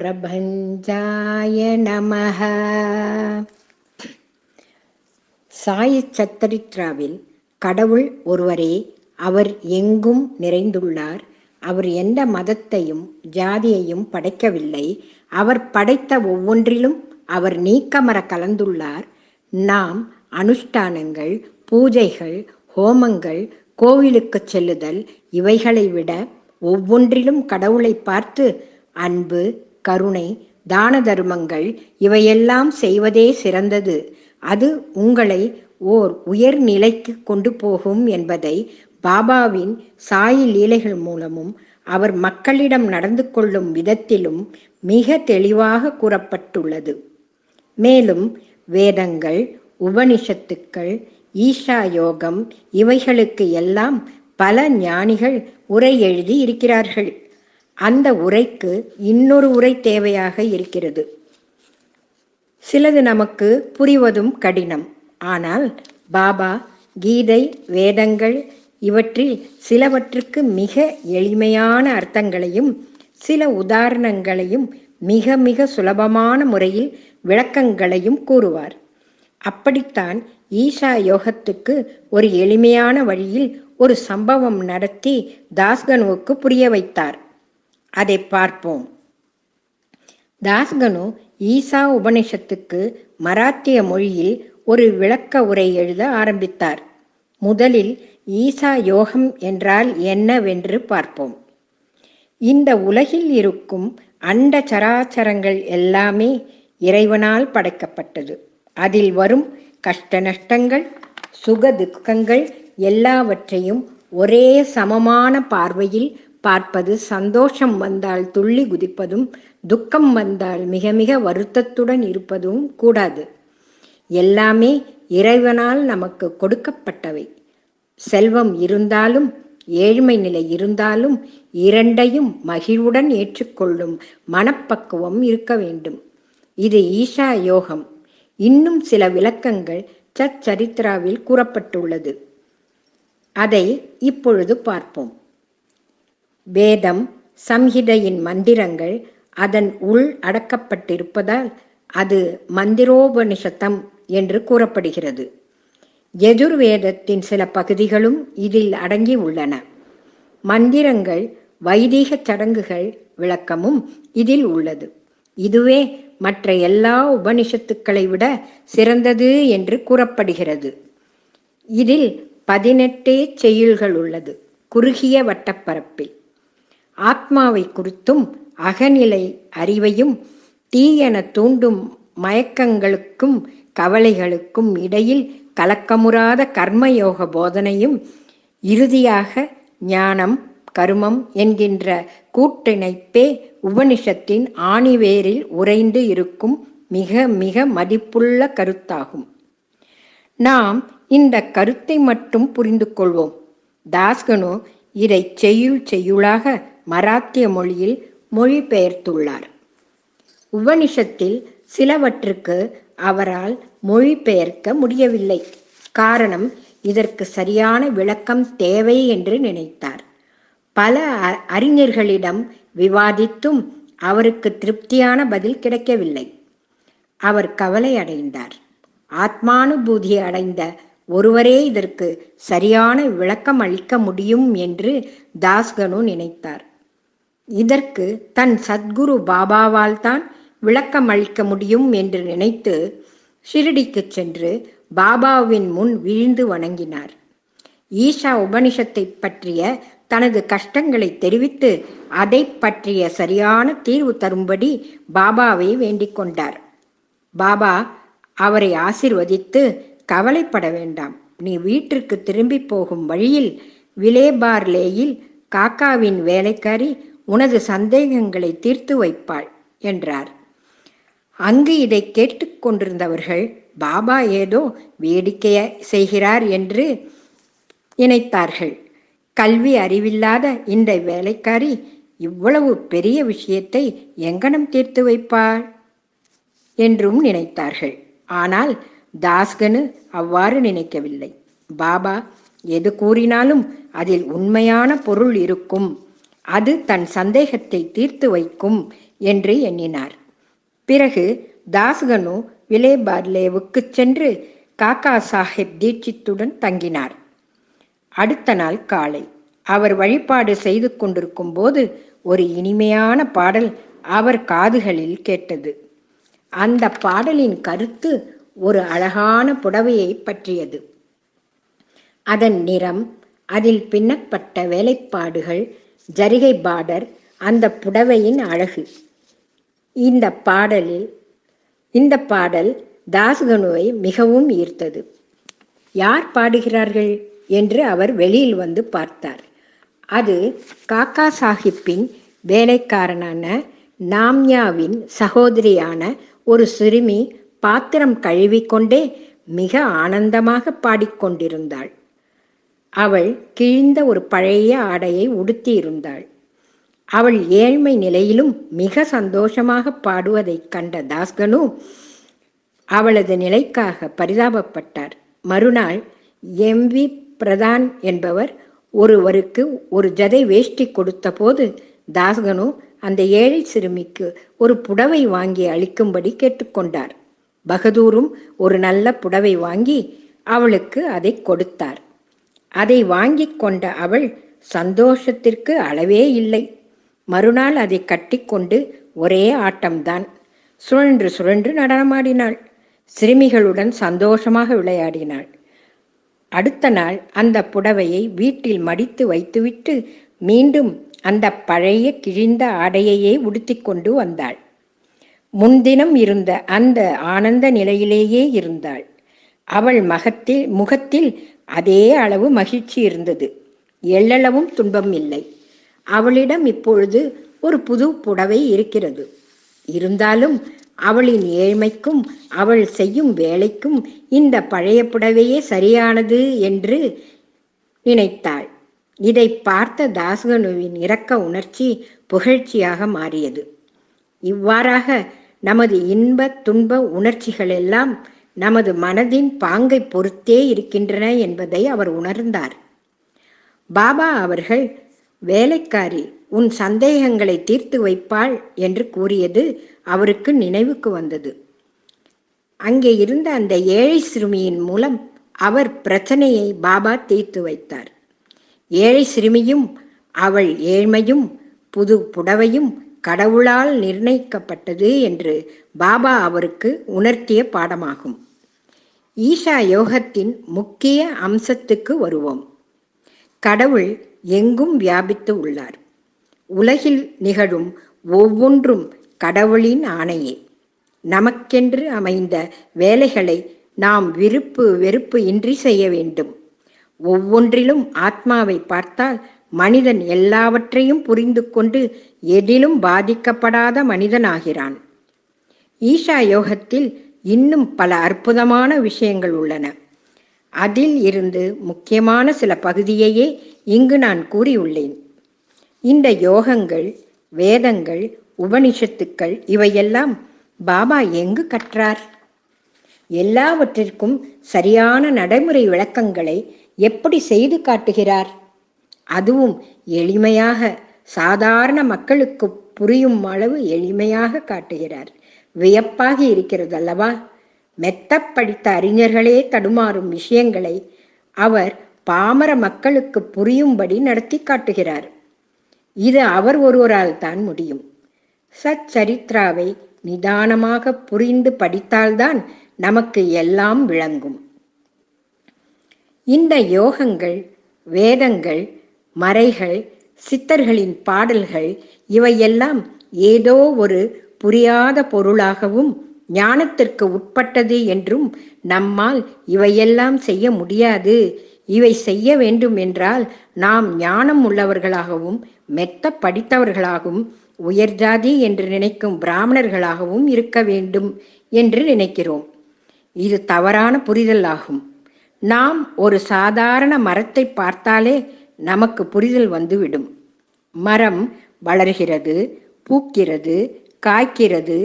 பிரபஞ்சாய நமः சாய் சத்தரித்ராவில் கடவுள் ஒருவரே அவர் எங்கும் நிறைந்துள்ளார். அவர் எந்த மதத்தையும் ஜாதியையும் படைக்கவில்லை. அவர் படைத்த ஒவ்வொன்றிலும் அவர் நீக்கமர கலந்துள்ளார். நாம் அனுஷ்டானங்கள் பூஜைகள் ஹோமங்கள் கோவிலுக்கு செல்லுதல் இவைகளை விட ஒவ்வொன்றிலும் கடவுளை பார்த்து அன்பு கருணை தான தர்மங்கள் இவையெல்லாம் செய்வதே சிறந்தது. அது உங்களை ஓர் உயர் நிலைக்கு கொண்டு போகும் என்பதை பாபாவின் சாயி லீலைகள் மூலமும் அவர் மக்களிடம் நடந்து கொள்ளும் விதத்திலும் மிக தெளிவாக கூறப்பட்டுள்ளது. மேலும் வேதங்கள் உபனிஷத்துக்கள் ஈஷா யோகம் இவைகளுக்கு எல்லாம் பல ஞானிகள் உரை எழுதி இருக்கிறார்கள். அந்த உரைக்கு இன்னொரு உரை தேவையாக இருக்கிறது. சிலது நமக்கு புரிவதும் கடினம். ஆனால் பாபா கீதை வேதங்கள் இவற்றில் சிலவற்றுக்கு மிக எளிமையான அர்த்தங்களையும் சில உதாரணங்களையும் மிக மிக சுலபமான முறையில் விளக்கங்களையும் கூறுவார். அப்படித்தான் ஈஷா யோகத்துக்கு ஒரு எளிமையான வழியில் ஒரு சம்பவம் நடத்தி தாஸ்கனுவுக்கு புரிய வைத்தார். அதை பார்ப்போம். தாஸ்கனு ஈசா உபனிஷத்துக்கு மராத்திய மொழியில் ஒரு விளக்க உரை எழுத ஆரம்பித்தார். முதலில் ஈசா யோகம் என்றால் என்னவென்று பார்ப்போம். இந்த உலகில் இருக்கும் அண்ட சராச்சரங்கள் எல்லாமே இறைவனால் படைக்கப்பட்டது. அதில் வரும் கஷ்ட நஷ்டங்கள் சுக துக்கங்கள் எல்லாவற்றையும் ஒரே சமமான பார்வையில் பார்ப்பது சந்தோஷம் வந்தால் துள்ளி குதிப்பதும் துக்கம் வந்தால் மிக மிக வருத்தத்துடன் இருப்பதும் கூடாது. எல்லாமே இறைவனால் நமக்கு கொடுக்கப்பட்டவை. செல்வம் இருந்தாலும் ஏழ்மை நிலை இருந்தாலும் இரண்டையும் மகிழ்வுடன் ஏற்றுக்கொள்ளும் மனப்பக்குவம் இருக்க வேண்டும். இது ஈஷா யோகம். இன்னும் சில விளக்கங்கள் சச்சரித்ராவில் கூறப்பட்டுள்ளது. அதை இப்பொழுது பார்ப்போம். வேதம் சம்ஹிதையின் மந்திரங்கள் அதன் உள் அடக்கப்பட்டிருப்பதால் அது மந்திரோபனிஷத்தம் என்று கூறப்படுகிறது. எஜுர்வேதத்தின் சில பகுதிகளும் இதில் அடங்கி உள்ளன. மந்திரங்கள் வைதீக சடங்குகள் விளக்கமும் இதில் உள்ளது. இதுவே மற்ற எல்லா உபனிஷத்துக்களை விட சிறந்தது என்று கூறப்படுகிறது. இதில் பதினெட்டே செய்யுள்கள் உள்ளது. குறுகிய வட்டப்பரப்பில். ஆத்மாவை குறித்தும் அகநிலை அறிவையும் தீயென தூண்டும் மயக்கங்களுக்கும் கவலைகளுக்கும் இடையில் கலக்கமுறாத கர்மயோக போதனையும் இறுதியாக ஞானம் கருமம் என்கின்ற கூட்டிணைப்பே உபனிஷத்தின் ஆணிவேரில் உறைந்து இருக்கும் மிக மிக மதிப்புள்ள கருத்தாகும். நாம் இந்த கருத்தை மட்டும் புரிந்து கொள்வோம் தாஸ்கனு இதை செய்யுள் செய்யுளாக மராத்திய மொழியில் மொழிபெயர்த்துள்ளார். உபனிஷத்தில் சிலவற்றுக்கு அவரால் மொழிபெயர்க்க முடியவில்லை. காரணம் இதற்கு சரியான விளக்கம் தேவை என்று நினைத்தார். பல அறிஞர்களிடம் விவாதித்தும் அவருக்கு திருப்தியான பதில் கிடைக்கவில்லை. அவர் கவலை அடைந்தார். ஆத்மானுபூதி அடைந்த ஒருவரே இதற்கு சரியான விளக்கம் அளிக்க முடியும் என்று தாஸ்கனு நினைத்தார். இதற்கு தன் சத்குரு பாபாவால் தான் விளக்கம் அளிக்க முடியும் என்று நினைத்து ஷிரடிக்கு சென்று பாபாவின் முன் விழுந்து வணங்கினார். ஈஷா உபனிஷத்தை பற்றிய தனது கஷ்டங்களை தெரிவித்து அதை பற்றிய சரியான தீர்வு தரும்படி பாபாவை வேண்டிக் கொண்டார். பாபா அவரை ஆசிர்வதித்து கவலைப்பட வேண்டாம். நீ வீட்டிற்கு திரும்பி போகும் வழியில் விலேபார்லேயில் காக்காவின் வேலைக்காரி உனது சந்தேகங்களை தீர்த்து வைப்பாள் என்றார். அங்கு இதை கேட்டுக்கொண்டிருந்தவர்கள் பாபா ஏதோ வேடிக்கைய செய்கிறார் என்று நினைத்தார்கள். கல்வி அறிவில்லாத இந்த வேலைக்காரி இவ்வளவு பெரிய விஷயத்தை எங்கனம் தீர்த்து வைப்பாள்? என்றும் நினைத்தார்கள். ஆனால் தாஸ்கனு அவ்வாறு நினைக்கவில்லை. பாபா எது கூறினாலும் அதில் உண்மையான பொருள் இருக்கும். அது தன் சந்தேகத்தை தீர்த்து வைக்கும் என்று எண்ணினார். பிறகு தாஸ்கனு விலேபார்லேவுக்கு சென்று காக்கா சாஹிப் தீட்சித்துடன் தங்கினார். அடுத்த நாள் காலை அவர் வழிபாடு செய்து கொண்டிருக்கும் போது ஒரு இனிமையான பாடல் அவர் காதுகளில் கேட்டது. அந்த பாடலின் கருத்து ஒரு அழகான புடவையை பற்றியது. அதன் நிறம் அதில் பின்னப்பட்ட வேலைப்பாடுகள் ஜரிகை பார்டர் அந்த புடவையின் அழகு. இந்த பாடலில் இந்த பாடல் தாஸ்கனுவை மிகவும் ஈர்த்தது. யார் பாடுகிறார்கள்? என்று அவர் வெளியில் வந்து பார்த்தார். அது காக்கா சாஹிப்பின் வேலைக்காரனான நாம்யாவின் சகோதரியான ஒரு சிறுமி பாத்திரம் கழுவிக்கொண்டே மிக ஆனந்தமாக பாடிக்கொண்டிருந்தாள். அவள் கிழிந்த ஒரு பழைய ஆடையை உடுத்தியிருந்தாள். அவள் ஏழ்மை நிலையிலும் மிக சந்தோஷமாக பாடுவதைக் கண்ட தாஸ்கனு அவளது நிலைக்காக பரிதாபப்பட்டார். மறுநாள் எம் வி பிரதான் என்பவர் ஒருவருக்கு ஒரு ஜதை வேஷ்டி கொடுத்தபோது தாஸ்கனு அந்த ஏழை சிறுமிக்கு ஒரு புடவை வாங்கி அளிக்கும்படி கேட்டுக்கொண்டார். பகதூரும் ஒரு நல்ல புடவை வாங்கி அவளுக்கு அதை கொடுத்தார். அதை வாங்கி கொண்ட அவள் சந்தோஷத்திற்கு அளவே இல்லை. மறுநாள் அதை கட்டிக்கொண்டு ஒரே ஆட்டம்தான். சுழன்று சுழன்று நடனமாடினாள். சிறுமிகளுடன் சந்தோஷமாக விளையாடினாள். அடுத்த நாள் அந்த புடவையை வீட்டில் மடித்து வைத்துவிட்டு மீண்டும் அந்த பழைய கிழிந்த ஆடையையே உடுத்திக்கொண்டு வந்தாள். முன்தினம் இருந்த அந்த ஆனந்த நிலையிலேயே இருந்தாள். அவள் மகத்தில் முகத்தில் அதே அளவு மகிழ்ச்சி இருந்தது. எள்ளளவும் துன்பம் இல்லை. அவளிடம் இப்பொழுது ஒரு புது புடவை இருக்கிறது. இருந்தாலும் அவளின் ஏழ்மைக்கும் அவள் செய்யும் வேலைக்கும் இந்த பழைய புடவையே சரியானது என்று நினைத்தாள். இதை பார்த்த தாசகனுவின் இரக்க உணர்ச்சி புகழ்ச்சியாக மாறியது. இவ்வாறாக நமது இன்ப துன்ப உணர்ச்சிகளெல்லாம் நமது மனதின் பாங்கை பொறுத்தே இருக்கின்றன என்பதை அவர் உணர்ந்தார். பாபா அவர்கள் வேலைக்காரி உன் சந்தேகங்களை தீர்த்து வைப்பாள் என்று கூறியது அவருக்கு நினைவுக்கு வந்தது. அங்கே இருந்த அந்த ஏழை சிறுமியின் மூலம் அவர் பிரச்சனையை பாபா தீர்த்து வைத்தார். ஏழை சிறுமியும் அவள் ஏழ்மையும் புது புடவையும் கடவுளால் நிர்ணயிக்கப்பட்டது என்று பாபா அவருக்கு உணர்த்திய பாடமாகும். ஈஷா யோகத்தின் முக்கிய அம்சத்துக்கு வருவோம். கடவுள் எங்கும் வியாபித்து உள்ளார். உலகில் நிகழும் ஒவ்வொன்றும் கடவுளின் ஆணையே. நமக்கென்று அமைந்த வேலைகளை நாம் விருப்பு வெறுப்பு இன்றி செய்ய வேண்டும். ஒவ்வொன்றிலும் ஆத்மாவை பார்த்தால் மனிதன் எல்லாவற்றையும் புரிந்து கொண்டு எதிலும் பாதிக்கப்படாத மனிதனாகிறான். ஈஷா யோகத்தில் இன்னும் பல அற்புதமான விஷயங்கள் உள்ளன. அதில் இருந்து முக்கியமான சில பகுதியையே இங்கு நான் கூறியுள்ளேன். இந்த யோகங்கள் வேதங்கள் உபனிஷத்துக்கள் இவையெல்லாம் பாபா எங்கு கற்றார்? எல்லாவற்றிற்கும் சரியான நடைமுறை விளக்கங்களை எப்படி செய்து காட்டுகிறார்? அதுவும் எளிமையாக சாதாரண மக்களுக்கு புரியும் அளவு எளிமையாக காட்டுகிறார். வியப்பாக இருக்கிறது அல்லவா மெத்த படித்த அறிஞர்களே தடுமாறும் விஷயங்களை அவர் பாமர மக்களுக்கு புரியும்படி நடத்தி காட்டுகிறார். இது அவர் ஒருவரால் தான் முடியும். சச்சரித்ராவை நிதானமாக புரிந்து படித்தால்தான் நமக்கு எல்லாம் விளங்கும். இந்த யோகங்கள் வேதங்கள் மறைகள் சித்தர்களின் பாடல்கள் இவையெல்லாம் ஏதோ ஒரு புரியாத பொருளாகவும் ஞானத்திற்கு உட்பட்டது என்றும் நம்மால் இவையெல்லாம் செய்ய முடியாது. இவை செய்ய வேண்டும் என்றால் நாம் ஞானம் உள்ளவர்களாகவும் மெத்த படித்தவர்களாகவும் உயர்ஜாதி என்று நினைக்கும் பிராமணர்களாகவும் இருக்க வேண்டும் என்று நினைக்கிறோம். இது தவறான புரிதல் ஆகும். நாம் ஒரு சாதாரண மரத்தை பார்த்தாலே நமக்கு புரிதல் வந்துவிடும். மரம் வளர்கிறது பூக்கிறது காய்க்கிறது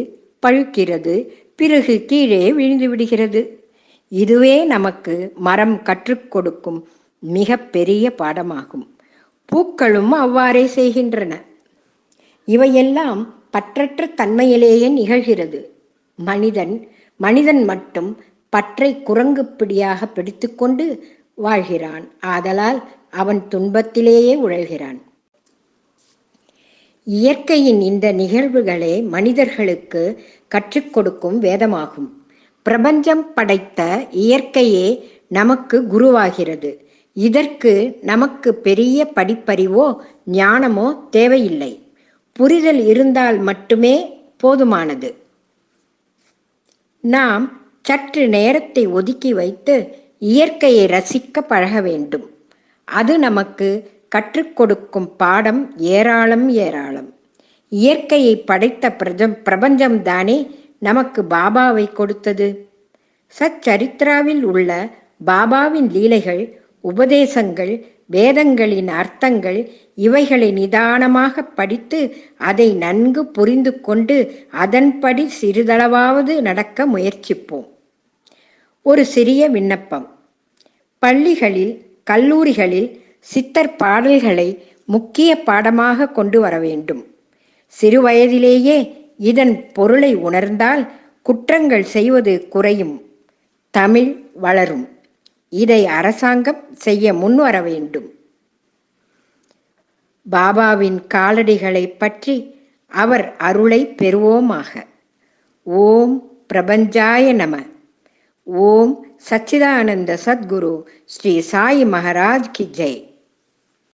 பழுக்கிறது பிறகு கீழே விழுந்து விடுகிறது. இதுவே நமக்கு மரம் கற்றுக் கொடுக்கும் மிக பெரிய பாடமாகும். பூக்களும் அவ்வாறே செய்கின்றன. இவையெல்லாம் பற்றற்ற தன்மையிலேயே நிகழ்கிறது. மனிதன் மனிதன் மட்டும் பற்றை குரங்கு பிடியாக பிடித்துக்கொண்டு வாழ்கிறான். ஆதலால் அவன் துன்பத்திலேயே உழல்கிறான். இயற்கையின் இந்த நிகழ்வுகளே மனிதர்களுக்கு கற்றுக் கொடுக்கும் வேதமாகும். பிரபஞ்சம் படைத்த இயற்கையே நமக்கு குருவாகிறது. இதற்கு நமக்கு பெரிய படிப்பறிவோ ஞானமோ தேவையில்லை. புரிதல் இருந்தால் மட்டுமே போதுமானது. நாம் சற்று நேரத்தை ஒதுக்கி வைத்து இயற்கையை ரசிக்க பழக வேண்டும். அது நமக்கு கற்றுக் கொடுக்கும் பாடம் ஏராளம் ஏராளம். இயற்கையை படைத்த பிரஜம் பிரபஞ்சம்தானே நமக்கு பாபாவை கொடுத்தது? சச்சரித்ராவில் உள்ள பாபாவின் லீலைகள் உபதேசங்கள் வேதங்களின் அர்த்தங்கள் இவைகளை நிதானமாக படித்து அதை நன்கு புரிந்து கொண்டு அதன்படி சிறிதளவாவது நடக்க முயற்சிப்போம். ஒரு சிறிய விண்ணப்பம். பள்ளிகளில் கல்லூரிகளில் சித்தர் பாடல்களை முக்கிய பாடமாக கொண்டு வர வேண்டும். சிறுவயதிலேயே இதன் பொருளை உணர்ந்தால் குற்றங்கள் செய்வது குறையும். தமிழ் வளரும். இதை அரசாங்கம் செய்ய முன்வர வேண்டும். பாபாவின் காலடிகளை பற்றி அவர் அருளை பெறுவோமாக. ஓம் பிரபஞ்சாய நம. ஓம் சச்சிதானந்த சத்குரு ஸ்ரீ சாய் மகாராஜ் கி ஜெய்.